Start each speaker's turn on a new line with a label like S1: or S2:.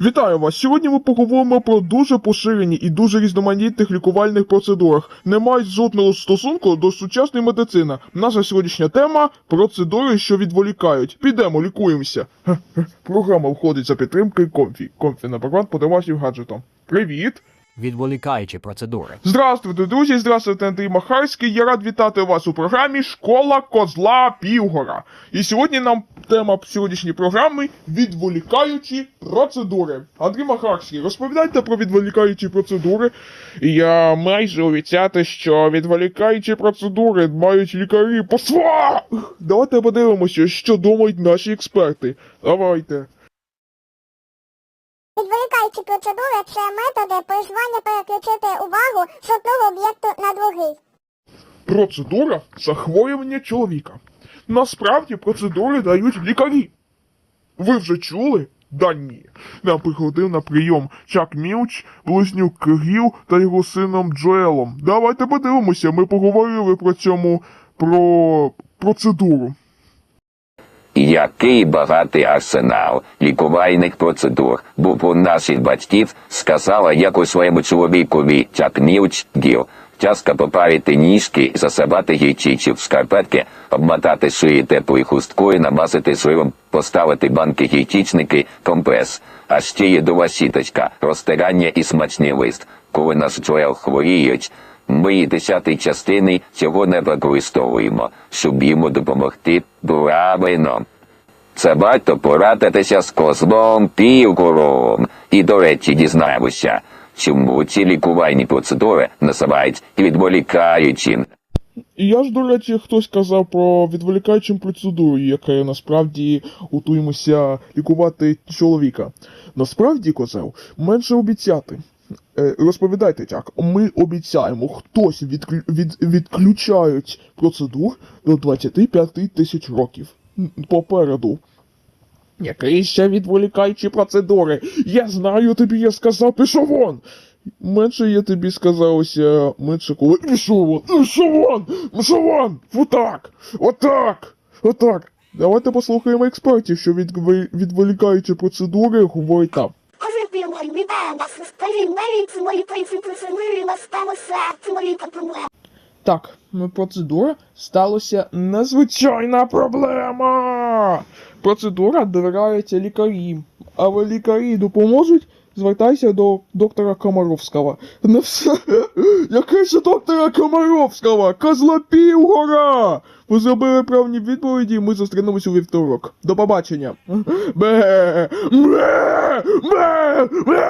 S1: Вітаю вас! Сьогодні ми поговоримо про дуже поширені і дуже різноманітних лікувальних процедурах. Не мають жодного стосунку до сучасної медицини. Наша сьогоднішня тема процедури, що відволікають. Підемо, лікуємося. Програма входить за підтримки Комфі. Комфі, наприклад, по вашим гаджетам. Привіт!
S2: Відволікаючі процедури.
S1: Здравствуйте, друзі! Здравствуйте, Андрій Махарський. Я рад вітати вас у програмі Школа Козла Півгора. І сьогодні нам тема сьогоднішньої програми відволікаючі процедури. Андрій Махарський, розповідайте про відволікаючі процедури. Я майже обіцяти, що відволікаючі процедури мають лікарі посла. Давайте подивимося, що думають наші експерти. Давайте.
S3: Відволікаючі процедури це методи пожелання переключити увагу з одного об'єкту на другий.
S1: Процедура захворювання чоловіка. Насправді процедури дають лікарі. Ви вже чули? Да ні. Нам приходив на прийом Чак Мілч, близнюк Кирил та його сином Джоелом. Давайте подивимося, ми поговорили про цьому про процедуру.
S4: Який багатий арсенал лікувальних процедур був у наших батьків, сказала як у своєму чоловікові Чакнівч Гіл. Тяжко попарити ніжки, засипати гірчичі в шкарпетки, обмотати шиї теплою хусткою, намазати сливом, поставити банки гірчичники, компрес. А ще є дова сіточка, розтирання і смачний лист. Коли наш Джоел хворіють, ми десятої частини цього не використовуємо, щоб йому допомогти правильно. Це варто порадитися з козлом півкором. І, до речі, дізнаємося, чому ці лікувальні процедури називають відволікаючим.
S1: Я ж, до речі, хтось казав про відволікаючу процедуру, яка насправді готуємося лікувати чоловіка. Насправді, козел, менше обіцяти. Е, розповідайте так, ми обіцяємо, хтось відклю... від... відключають процедур до 25 тисяч років. Попереду. Які ще відволікаючі процедури? Я знаю тобі, я сказав, пішов вон! Менше я тобі сказав ось е, менше коли. Пішов вон! Пішов вон! Пішов вон! Отак! Отак! Отак! Давайте послухаємо експертів, що від... відволікаючі процедури говорять там. Так, ну, процедура сталася надзвичайна проблема. Процедура довіряється лікарі, але лікарі допоможуть. Звертайся до доктора Комаровського. Не все. Яке ж доктора Комаровського? Козла Півгора! Ви зробили правні відповіді, ми зустрінемось у вівторок. До побачення. Бе! Бе! Бе! Бе!